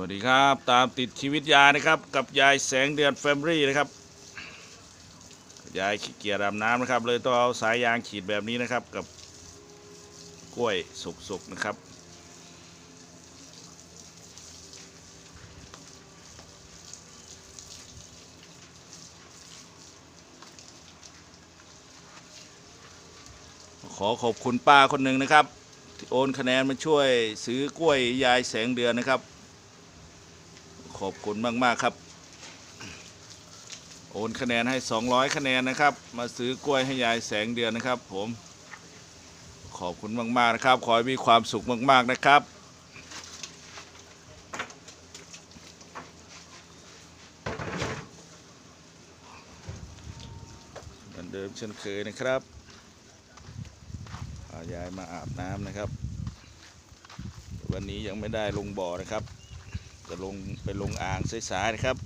วัสดีครับตามติดชีวิตยายนะครับ กับยายแสงเดือนแฟมิลี่นะครับ ยายขี้เกียจอาบน้ำนะครับ เลยต้องเอาสายยางขีดแบบนี้นะครับ กับกล้วยสุกๆนะครับ ขอขอบคุณป้าคนหนึ่งนะครับที่โอนคะแนนมาช่วยซื้อกล้วยยายแสงเดือนนะครับ ขอบคุณมาก ๆ ครับ โอนคะแนนให้ 200 คะแนนนะครับ มาซื้อกล้วยให้ยายแสงเดือนนะครับ ผม ขอบคุณมาก ๆ นะครับ ขอให้มีความสุขมาก ๆ นะครับเหมือนเดิมเช่นเคยนะครับพายายมาอาบน้ำนะครับ วันนี้ยังไม่ได้ลงบ่อนะครับ จะลงไปลงอ่างสายๆนะครับ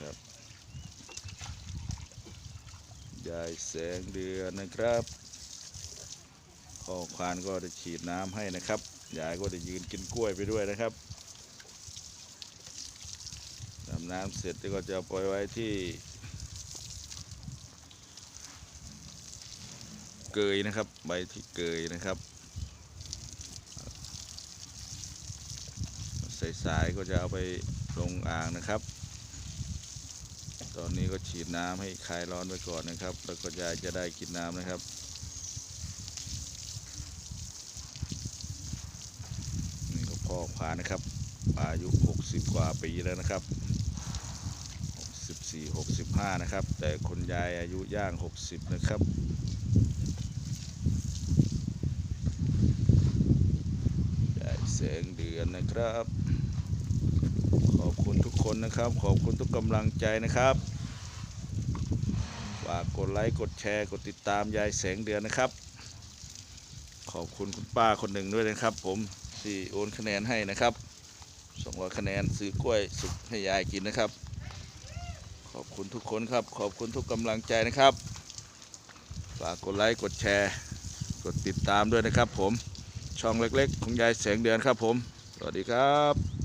กรับยายแสงเดือนนะครับ พ่อควานก็จะฉีดน้ำให้นะครับยายก็จะยืนกินกล้วยไปด้วยนะครับดำน้ำเสร็จแล้วก็จะปล่อยไว้ที่เกยนะครับใบที่เกยนะครับสายๆก็จะเอาไปลงอ่างนะครับ ตอนนี้ก็ฉีดน้ำให้คลายร้อนไว้ก่อนนะครับ แล้วก็ยายจะได้กินน้ำนะครับ นี่ก็ พ่อพานะครับ อายุ 60 กว่าปีแล้วนะครับ 64 65 นะครับ แต่คนยายอายุย่าง 60 นะครับยายแสงเดือนนะครับ ขอบคุณทุกคนนะครับ ขอบคุณทุกกำลังใจนะครับฝากกดไลค์กดแชร์กดติดตามยายแสงเดือนนะครับ ขอบคุณคุณป้าคนหนึ่งด้วยนะครับผม ที่โอนคะแนนให้นะครับส่งว่าคะแนนซื้อกล้วยสุกให้ยายกินนะครับ ขอบคุณทุกคนครับ ขอบคุณทุกกำลังใจนะครับ ฝากกดไลค์กดแชร์ กดติดตามด้วยนะครับ ผมช่องเล็กๆ ของยายแสงเดือนครับผม สวัสดีครับ